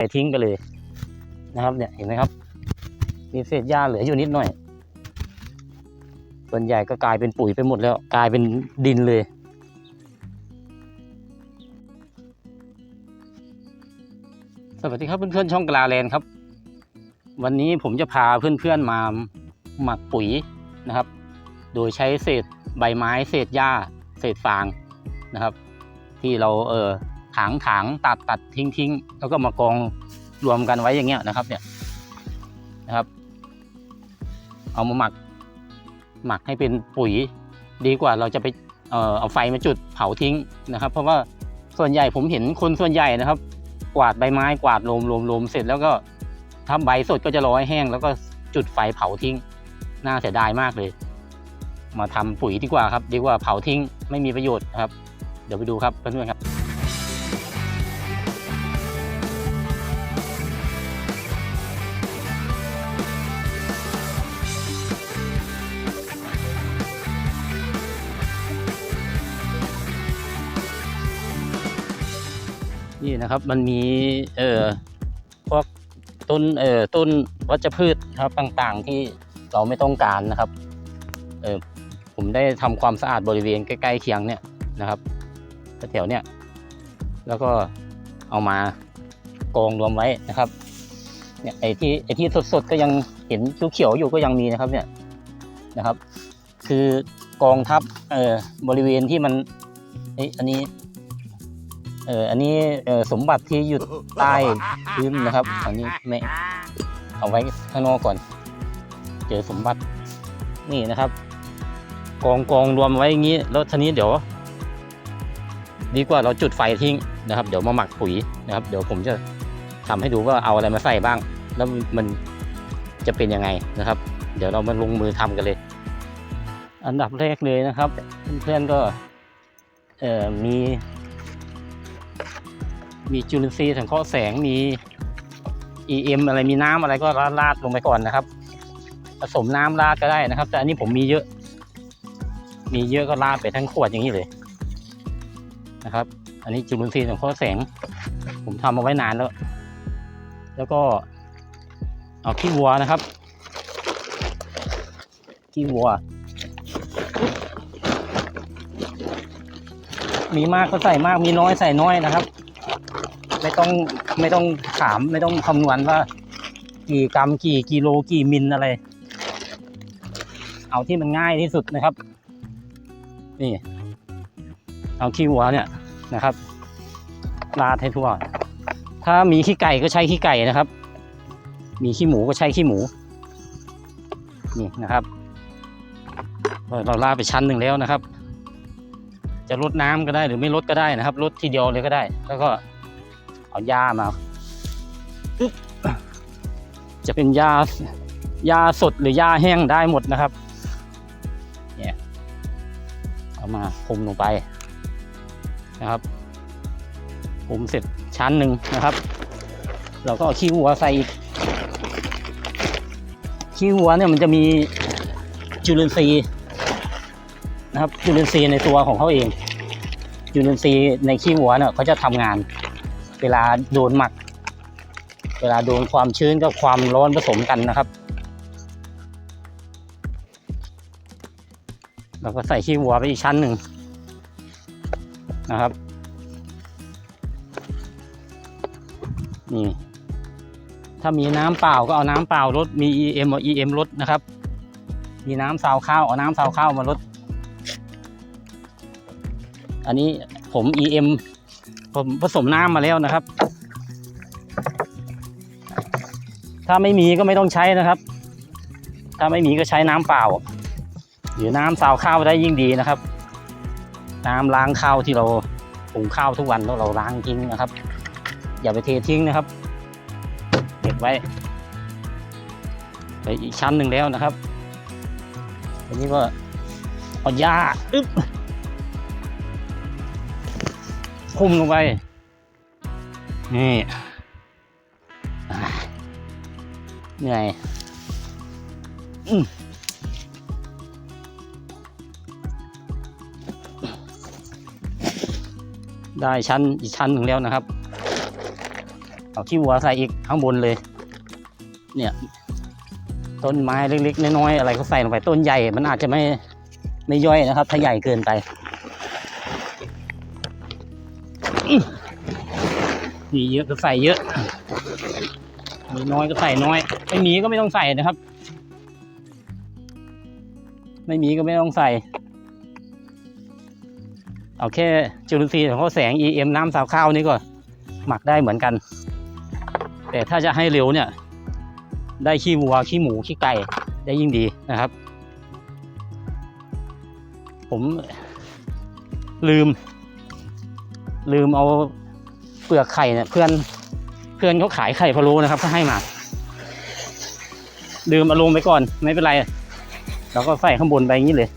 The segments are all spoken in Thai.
ไปทิ้งไปเลยนะครับ เนี่ยเห็นไหมครับ มีเศษหญ้าเหลืออยู่นิดหน่อย ส่วนใหญ่ก็กลายเป็นปุ๋ยไปหมดแล้ว กลายเป็นดินเลย สวัสดีครับเพื่อนๆช่องกลาแลนครับ วันนี้ผมจะพาเพื่อนๆมาหมักปุ๋ยนะครับ โดยใช้เศษใบไม้ เศษหญ้า เศษฟางนะครับ ที่เราเออ ถางถางตัดตัดทิ้งทิ้งแล้วก็มากองรวมกันไว้อย่างเงี้ยนะครับ เนี่ยนะครับ เอามาหมัก หมักให้เป็นปุ๋ยดีกว่าเราจะไปเอ่อเอาไฟมาจุดเผาทิ้งนะครับ เพราะว่าส่วนใหญ่ผมเห็นคนส่วนใหญ่นะครับ กวาดใบไม้กวาดลมลมลมเสร็จแล้วก็ทำใบสดก็จะรอให้แห้ง แล้วก็จุดไฟเผาทิ้ง น่าเสียดายมากเลย มาทำปุ๋ยดีกว่าครับ ดีกว่าเผาทิ้งไม่มีประโยชน์นะครับ เดี๋ยวไปดูครับเพื่อนๆครับ นะครับ มันมีเอ่อพวกต้นเอ่อต้นวัชพืชนะครับต่างๆที่เราไม่ต้องการนะครับเออผมได้ทำความสะอาดบริเวณใกล้ๆเคียงเนี่ยนะครับแถวเนี่ยแล้วก็เอามากองรวมไว้นะครับเนี่ยไอ้ที่ไอ้ที่สดๆก็ยังเห็นเขียวๆอยู่ก็ยังมีนะครับเนี่ยนะครับ คือกองทับเอ่อบริเวณที่มันเอ้อันนี้ เอออันนี้เออสมบัติที่อยู่ใต้พื้นนะครับอันนี้ไม่เอาไว้ข้างนอกก่อน เจอสมบัตินี่นะครับ กองกองรวมไว้อย่างนี้ แล้วทีนี้เดี๋ยว ดีกว่าเราจุดไฟทิ้งนะครับ เดี๋ยวมาหมักปุ๋ยนะครับ เดี๋ยวผมจะทำให้ดูว่าเอาอะไรมาใส่บ้าง แล้วมันจะเป็นยังไงนะครับ เดี๋ยวเรามาลงมือทำกันเลย อันดับแรกเลยนะครับ เพื่อนๆก็เอ่อมี มีจุลินทรีย์สังเคราะห์แสงมี EM อะไรมีน้ำอะไรก็ราดลงไปก่อนนะครับ ผสมน้ำราดก็ได้นะครับ แต่อันนี้ผมมีเยอะ มีเยอะก็ราดไปทั้งขวดอย่างนี้เลยนะครับ อันนี้จุลินทรีย์สังเคราะห์แสง ผมทำเอาไว้นานแล้ว แล้วก็เอาขี้วัวนะครับขี้วัว มีมากก็ใส่มากมีน้อยใส่น้อยนะครับ ไม่ต้องไม่ต้องถามไม่ต้องคำนวณว่า กี่กรัมกี่กิโลกี่มิลอะไร เอาที่มันง่ายที่สุดนะครับ นี่ เอาขี้วัวเนี่ยนะครับราดให้ทั่ว ถ้ามีขี้ไก่ก็ใช้ขี้ไก่นะครับ มีขี้หมูก็ใช้ขี้หมู นี่นะครับ เราราดไปชั้นหนึ่งแล้วนะครับ จะลดน้ำก็ได้หรือไม่ลดก็ได้นะครับลดทีเดียวเลยก็ได้ แล้วก็ เอาหญ้ามา จะเป็นหญ้าหญ้าสดหรือหญ้าแห้งได้หมดนะครับ เนี่ย เอามาคลุมลงไปนะครับคลุมเสร็จชั้นหนึ่งนะครับ เราก็เอาขี้วัวใส่อีกขี้วัวเนี่ยมันจะมีจุลินทรีย์นะครับจุลินทรีย์ในตัวของเขาเองจุลินทรีย์ในขี้วัวเนี่ยเขาจะทำงาน เวลาโดนหมัก เวลาโดนความชื้นกับความร้อนผสมกันนะครับ เราก็ใส่ขี้วัวไปอีกชั้นหนึ่งนะครับ นี่ ถ้ามีน้ำเปล่าก็เอาน้ำเปล่าลด มี EM เอา EM ลดนะครับ มีน้ำซาวข้าวเอาน้ำซาวข้าวมาลด อันนี้ผม EM ผมผสมน้ำมาแล้วนะครับ ถ้าไม่มีก็ไม่ต้องใช้นะครับ ถ้าไม่มีก็ใช้น้ำเปล่า หรือน้ำซาวข้าวได้ยิ่งดีนะครับ น้ำล้างข้าวที่เราหุงข้าวทุกวันเราล้างทิ้งนะครับ อย่าไปเททิ้งนะครับ เก็บไว้ไปอีกชั้นหนึ่งแล้วนะครับอันนี้ก็เอาหญ้าอึ๊บ คุมลงไป นี่เหนื่อยได้ชั้นอีกชั้นหนึ่งแล้วนะครับ เอาขี้วัวใส่อีกข้างบนเลย เนี่ย ต้นไม้เล็กๆน้อยๆอะไรก็ใส่ลงไปต้นใหญ่ มันอาจจะไม่ไม่ย่อยนะครับ ถ้าใหญ่เกินไป มีเยอะก็ใส่เยอะ มีน้อยก็ใส่น้อย ไม่มีก็ไม่ต้องใส่นะครับ ไม่มีก็ไม่ต้องใส่ เอาแค่จุลินทรีย์ของข้าแสง EM น้ำสาวข้าวนี่ก็หมักได้เหมือนกัน แต่ถ้าจะให้เร็วเนี่ย ได้ขี้วัวขี้หมูขี้ไก่ได้ยิ่งดีนะครับ ผมลืม ลืมเอาเปลือกไข่เนี่ยเพื่อนเพื่อนเขาขายไข่พะโล้นะครับเขาให้มา ลืมเอาลงไปก่อนไม่เป็นไรเราก็ใส่ข้างบนไปอย่างนี้เลย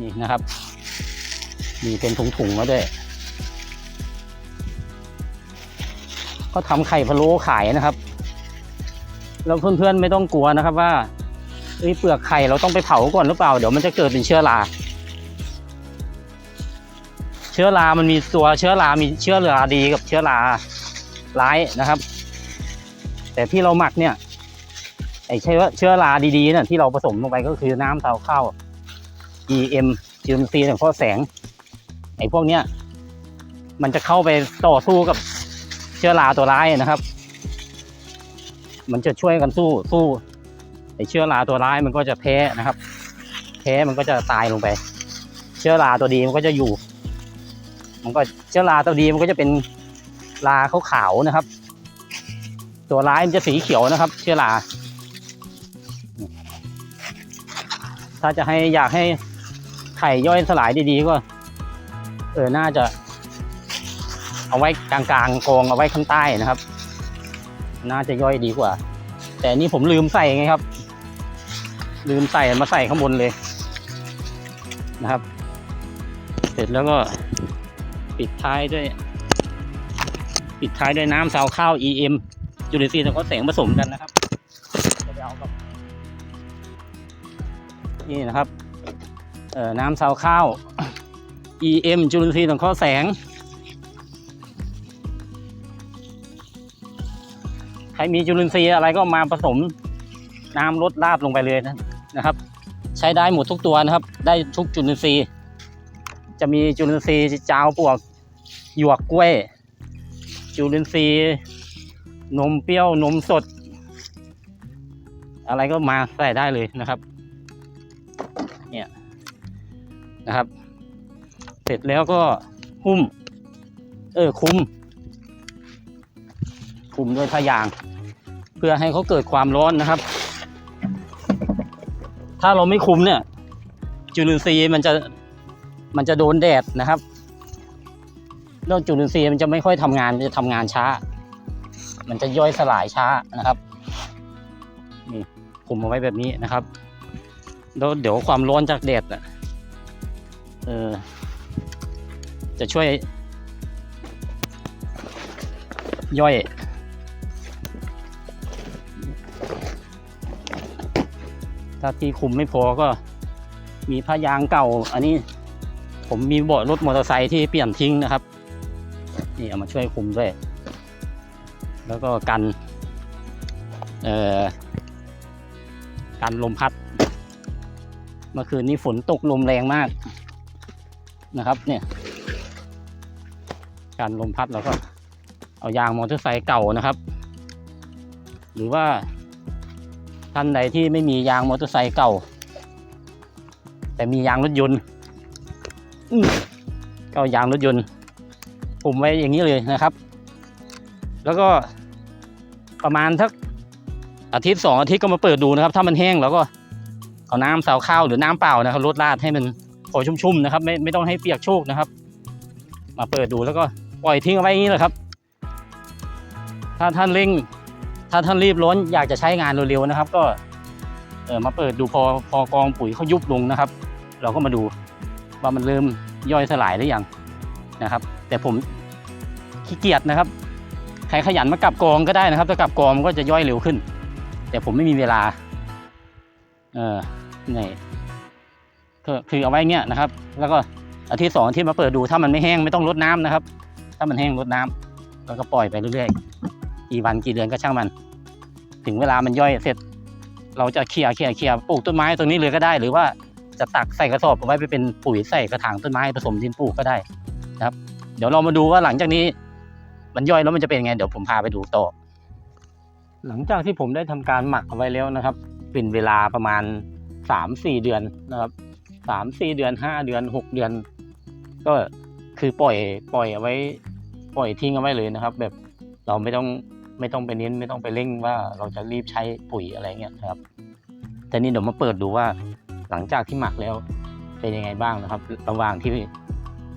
นี่นะครับ มีเป็นถุงๆมาด้วยก็ทำไข่พะโล้ขายนะครับ แล้วเพื่อนๆไม่ต้องกลัวนะครับว่าเอ้ยเปลือกไข่เราต้องไปเผาก่อนหรือเปล่า เดี๋ยวมันจะเกิดเป็นเชื้อรา เชื้อรา มันมีตัวเชื้อรา มีเชื้อราดีกับเชื้อราร้ายนะครับ แต่ที่เราหมักเนี่ยไอเชื้อเชื้อราดีๆเนี่ยที่เราผสมลงไปก็คือน้ำเตาข้าว EM จุลินทรีย์ของข้อแสงไอ้พวกเนี้ยมันจะเข้าไปต่อสู้กับเชื้อราตัวร้ายนะครับ มันจะช่วยกันสู้สู้ไอ้เชื้อราตัวร้ายมันก็จะแพ้นะครับ แพ้มันก็จะตายลงไป เชื้อราตัวดีมันก็จะอยู่ มันก็เชื้อราตัวดีมันก็จะเป็นราขาวๆนะครับ ตัวร้ายมันจะสีเขียวนะครับ เชื้อราถ้าจะให้อยากให้ไข่ย่อยสลายดีๆก็ เออน่าจะ เอาไว้กลางๆกองเอาไว้ข้างใต้นะครับ น่าจะย่อยดีกว่า แต่นี่ผมลืมใส่ไงครับ ลืมใส่มาใส่ข้างบนเลยนะครับ เสร็จแล้วก็ ปิดท้ายด้วย ปิดท้ายด้วยน้ำซาวข้าว EM จุลินทรีย์แล้วก็แสงผสมกันนะครับจะไปเอากับนี่นะครับเอ่อน้ำซาวข้าว EM จุลินทรีย์สังเคราะห์แสง ใครมีจุลินทรีย์อะไรก็มาผสมน้ำลดราดลงไปเลยนะนะครับ ใช้ได้หมดทุกตัวนะครับ ได้ทุกจุลินทรีย์ จะมีจุลินทรีย์จาวปวกหยวกกล้วย จุลินทรีย์นมเปรี้ยวนมสด อะไรก็มาใส่ได้เลยนะครับ เนี่ยนะครับ เสร็จแล้วก็หุ้ม เออคุม คุมด้วยผ้ายาง เพื่อให้เขาเกิดความร้อนนะครับ ถ้าเราไม่คุมเนี่ย จุลินทรีย์มันจะ มันจะโดนแดดนะครับแล้วจุลินทรีย์มันจะไม่ค่อยทำงานมันจะทำงานช้า มันจะย่อยสลายช้านะครับนี่คุมเอาไว้แบบนี้นะครับแล้วเดี๋ยวความร้อนจากแดดอะเออจะช่วย ย่อยถ้าที่คุมไม่พอก็มีผ้ายางเก่า อันนี้ ผมมีเบาะรถมอเตอร์ไซค์ที่เปลี่ยนทิ้งนะครับ นี่เอามาช่วยคุมด้วย แล้วก็กันเอ่อกันลมพัด เมื่อคืนนี้ฝนตกลมแรงมากนะครับ เนี่ยการลมพัดเราก็เอายางมอเตอร์ไซค์เก่านะครับ หรือว่าท่านใดที่ไม่มียางมอเตอร์ไซค์เก่า แต่มียางรถยนต์ ก็ยางรถยนต์ปุ่มไว้อย่างนี้เลยนะครับ แล้วก็ประมาณสักอาทิตย์สองอาทิตย์ก็มาเปิดดูนะครับ ถ้ามันแห้งแล้วก็เอาน้ำสาวข้าวหรือน้ำเปล่านะครับรดราดให้มันพอชุ่มๆนะครับ ไม่ไม่ต้องให้เปียกโชกนะครับ มาเปิดดูแล้วก็ปล่อยทิ้งเอาไว้อย่างนี้แหละครับ ถ้าท่านเร่ง ถ้าท่านรีบร้อนอยากจะใช้งานเร็วๆนะครับ ก็เออมาเปิดดูพอพอกองปุ๋ยเขายุบลงนะครับ เราก็มาดู ว่ามันเริ่มย่อยสลายหรือยังนะครับ แต่ผมขี้เกียจนะครับใครขยันมากลับกองก็ได้นะครับถ้ากลับกองมันก็จะย่อยเร็วขึ้น แต่ผมไม่มีเวลา เออนี่ก็คือเอาไว้เงี้ยนะครับ แล้วก็อาทิตย์สองทิตย์มาเปิดดูถ้ามันไม่แห้งไม่ต้องรดน้ำนะครับ ถ้ามันแห้งลดน้ำแล้วก็ปล่อยไปเรื่อยๆกี่วันกี่เดือนก็ช่างมัน ถึงเวลามันย่อยเสร็จ เราจะเคลียร์เคลียร์เคลียร์ปลูกต้นไม้ตรงนี้เลยก็ได้ หรือว่า จะตักใส่กระสอบเอาไว้ไปเป็นปุ๋ยใส่กระถางต้นไม้ผสมดินปลูกก็ได้นะครับ เดี๋ยวเรามาดูว่าหลังจากนี้มันย่อยแล้วมันจะเป็นไง เดี๋ยวผมพาไปดูต่อ หลังจากที่ผมได้ทำการหมักเอาไว้แล้วนะครับ เป็นเวลาประมาณสามสี่เดือนนะครับสามสี่เดือนห้าเดือนหกเดือน ก็คือปล่อยปล่อยเอาไว้ ปล่อยทิ้งเอาไว้เลยนะครับ แบบเราไม่ต้องไม่ต้องไปเน้นไม่ต้องไปเร่งว่าเราจะรีบใช้ปุ๋ยอะไรเงี้ยครับ แต่นี่เดี๋ยวมาเปิดดูว่า หลังจากที่หมักแล้วเป็นยังไงบ้างนะครับ ระหว่างที่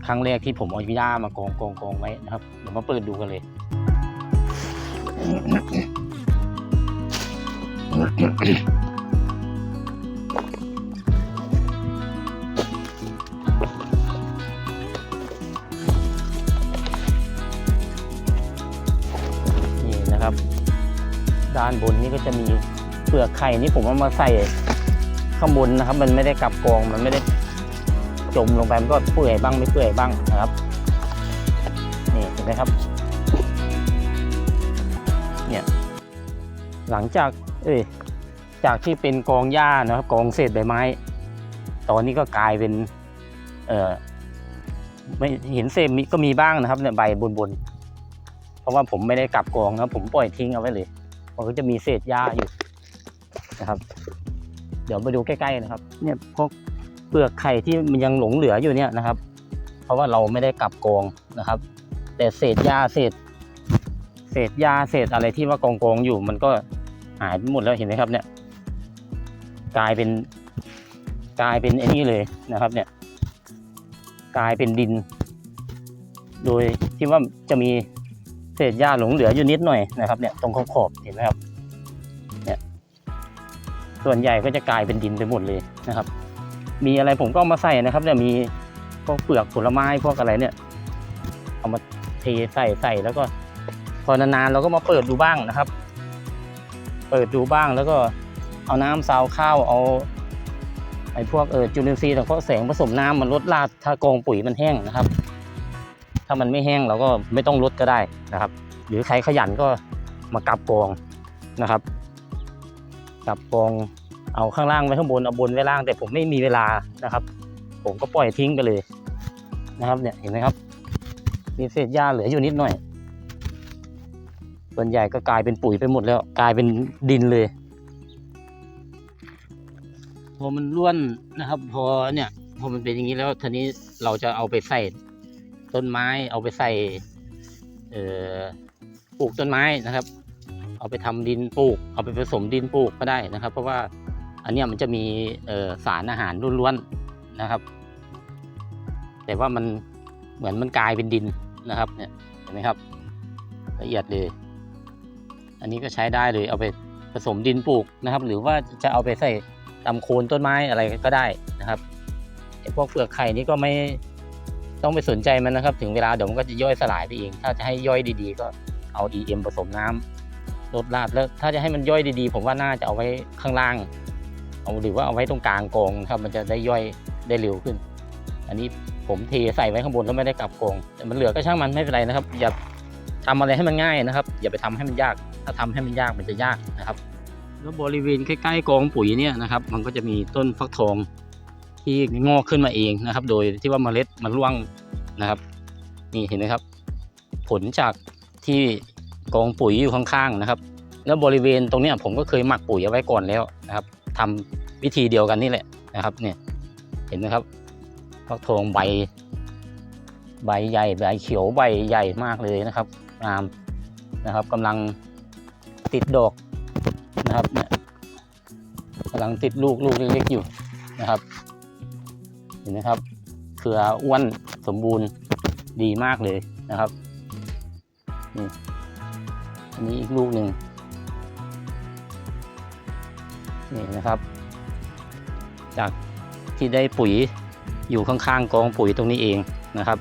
ครั้งแรกที่ผมเอาหญ้ามากองกองกองไว้นะครับเดี๋ยวมาเปิดดูกันเลย นี่นะครับ ด้านบนนี่ก็จะมีเปลือกไข่นี่ผมเอามาใส่ ข้างบนนะครับ มันไม่ได้กลับกองมันไม่ได้จมลงไปมันก็เปื่อยบ้างไม่เปื่อยบ้างนะครับนี่เห็นไหมครับเนี่ยหลังจาก เอ้ยจากที่เป็นกองหญ้านะครับกองเศษใบไม้ ตอนนี้ก็กลายเป็น เอ่อไม่เห็นเศษมีก็มีบ้างนะครับเนี่ยใบบนบนเพราะว่าผมไม่ได้กลับกองนะครับ ผมปล่อยทิ้งเอาไว้เลยมันก็จะมีเศษหญ้าอยู่นะครับ เดี๋ยวมาดูใกล้ๆนะครับ เนี่ยพวกเปลือกไข่ที่มันยังหลงเหลืออยู่เนี่ยนะครับ เพราะว่าเราไม่ได้กลับกองนะครับ แต่เศษหญ้าเศษ เศษหญ้าเศษอะไรที่ว่ากองกองอยู่ มันก็หายไปหมดแล้วเห็นไหมครับ เนี่ย กลายเป็นกลายเป็นไอ้นี่เลยนะครับ เนี่ย กลายเป็นดิน โดยที่ว่าจะมีเศษหญ้าหลงเหลืออยู่นิดหน่อยนะครับ เนี่ยตรงขอบขอบๆเห็นไหมครับ ส่วนใหญ่ก็จะกลายเป็นดินไปหมดเลยนะครับ มีอะไรผมก็เอามาใส่นะครับเนี่ยมีพวกเปลือกผลไม้พวกอะไรเนี่ย เอามาเทใส่ใส่แล้วก็ พอนานๆเราก็มาเปิดดูบ้างนะครับ เปิดดูบ้างแล้วก็เอาน้ำซาวข้าวเอาไอ้พวกเออจุลินทรีย์สังเคราะห์แสงผสมน้ำมันลดราดถ้ากองปุ๋ยมันแห้งนะครับ ถ้ามันไม่แห้งเราก็ไม่ต้องลดก็ได้นะครับ หรือใครขยันก็มากลับกองนะครับ กลับกองเอาข้างล่างไว้ข้างบนเอาบนไว้ล่างแต่ผมไม่มีเวลานะครับ ผมก็ปล่อยทิ้งไปเลยนะครับ เนี่ยเห็นไหมครับ มีเศษหญ้าเหลืออยู่นิดหน่อย ส่วนใหญ่ก็กลายเป็นปุ๋ยไปหมดแล้ว กลายเป็นดินเลยพอมันร่วนนะครับ พอเนี่ยพอมันเป็นอย่างนี้แล้วทีนี้เราจะเอาไปใส่ต้นไม้ เอาไปใส่เอ่อปลูกต้นไม้นะครับ เอาไปทำดินปลูก เอาไปผสมดินปลูกก็ได้นะครับ เพราะว่าอันนี้มันจะมีสารอาหารล้วนๆนะครับ แต่ว่ามันเหมือนมันกลายเป็นดินนะครับเนี่ยเห็นไหมครับ ละเอียดเลย อันนี้ก็ใช้ได้เลยเอาไปผสมดินปลูกนะครับ หรือว่าจะเอาไปใส่ตำโคนต้นไม้อะไรก็ได้นะครับไอ้พวกเปลือกไข่นี่ก็ไม่ต้องไปสนใจมันนะครับ ถึงเวลาเดี๋ยวมันก็จะย่อยสลายไปเอง ถ้าจะให้ย่อยดีๆ ก็เอา EM ผสมน้ำ ลดราดแล้วถ้าจะให้มันย่อยดีๆ ผมว่าน่าจะเอาไว้ข้างล่าง เอาหรือว่าเอาไว้ตรงกลางกองครับ มันจะได้ย่อยได้เร็วขึ้น อันนี้ผมเทใส่ไว้ข้างบนแล้วไม่ได้กลับกองแต่มันเหลือก็ช่างมันไม่เป็นไรนะครับ อย่าทำอะไรให้มันง่ายนะครับ อย่าไปทำให้มันยาก ถ้าทำให้มันยากมันจะยากนะครับแล้วบริเวณใกล้ๆกองปุ๋ยเนี่ยนะครับ มันก็จะมีต้นฟักทองที่งอกขึ้นมาเองนะครับ โดยที่ว่าเมล็ดมันร่วงนะครับ นี่เห็นไหมครับ ผลจากที่ กองปุ๋ยอยู่ข้างๆนะครับ แล้วบริเวณตรงนี้ผมก็เคยหมักปุ๋ยเอาไว้ก่อนแล้วนะครับทำวิธีเดียวกันนี่แหละนะครับ เนี่ยเห็นไหมครับฟักทองใบ ใบใหญ่ใบเขียวใบใหญ่มากเลยนะครับงามนะครับกำลังติดดอกนะครับเนี่ยกำลังติดลูกลูกเล็กๆอยู่นะครับ เห็นไหมครับเครืออ้วนสมบูรณ์ดีมากเลยนะครับนี่ อันนี้อีกลูกหนึ่งนี่นะครับ จากที่ได้ปุ๋ยอยู่ข้างๆกองปุ๋ยตรงนี้เองนะครับ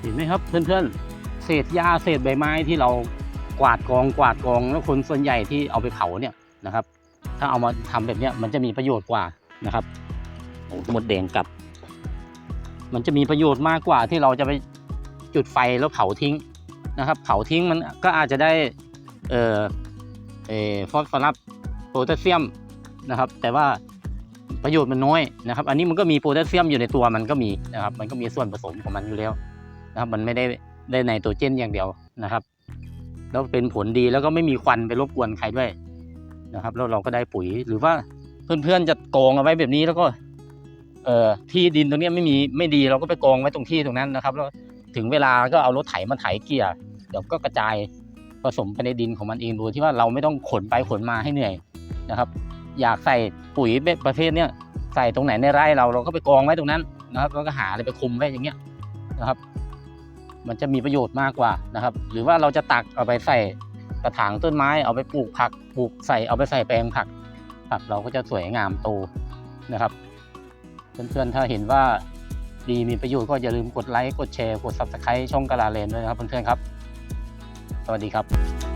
เห็นไหมครับเพื่อนๆ เศษหญ้าเศษใบไม้ที่เรากวาดกองกวาดกอง แล้วคนส่วนใหญ่ที่เอาไปเผาเนี่ยนะครับ ถ้าเอามาทำแบบนี้มันจะมีประโยชน์กว่านะครับโอ้หมดแดงกลับ มันจะมีประโยชน์มากกว่าที่เราจะไปจุดไฟแล้วเผาทิ้ง นะครับ เผาทิ้งมันก็อาจจะได้เอ่อเอ่อฟอสฟอรัสโพแทสเซียมนะครับ แต่ว่าประโยชน์มันน้อยนะครับ อันนี้มันก็มีโพแทสเซียมอยู่ในตัวมันก็มีนะครับ มันก็มีส่วนผสมของมันอยู่แล้วนะครับ มันไม่ได้ได้ไนโตรเจนอย่างเดียวนะครับแล้วเป็นผลดีแล้วก็ไม่มีควันไปรบกวนใครด้วยนะครับแล้วเราก็ได้ปุ๋ยหรือว่าเพื่อนๆจะกองเอาไว้แบบนี้แล้วก็ เอ่อที่ดินตรงนี้ไม่มีไม่ดีเราก็ไปกองไว้ตรงที่ตรงนั้นนะครับ แล้ว ถึงเวลาก็เอารถไถมาไถเกลี่ยเดี๋ยวก็กระจายผสมไปในดินของมันเองโดยที่ว่าเราไม่ต้องขนไปขนมาให้เหนื่อยนะครับ อยากใส่ปุ๋ยประเภทเนี้ยใส่ตรงไหนในไร่เราเราก็ไปกองไว้ตรงนั้นนะครับแล้วก็หาอะไรไปคุมไว้อย่างเงี้ยนะครับ มันจะมีประโยชน์มากกว่านะครับ หรือว่าเราจะตักเอาไปใส่กระถางต้นไม้เอาไปปลูกผักปลูกใส่เอาไปใส่แปลงผักผักเราก็จะสวยงามโตนะครับ เพื่อนๆถ้าเห็นว่า ดีมีประโยชน์ก็อย่าลืมกดไลค์ กดแชร์ กด subscribe ช่องกาลาเลนด้วยนะครับเพื่อนๆครับ สวัสดีครับ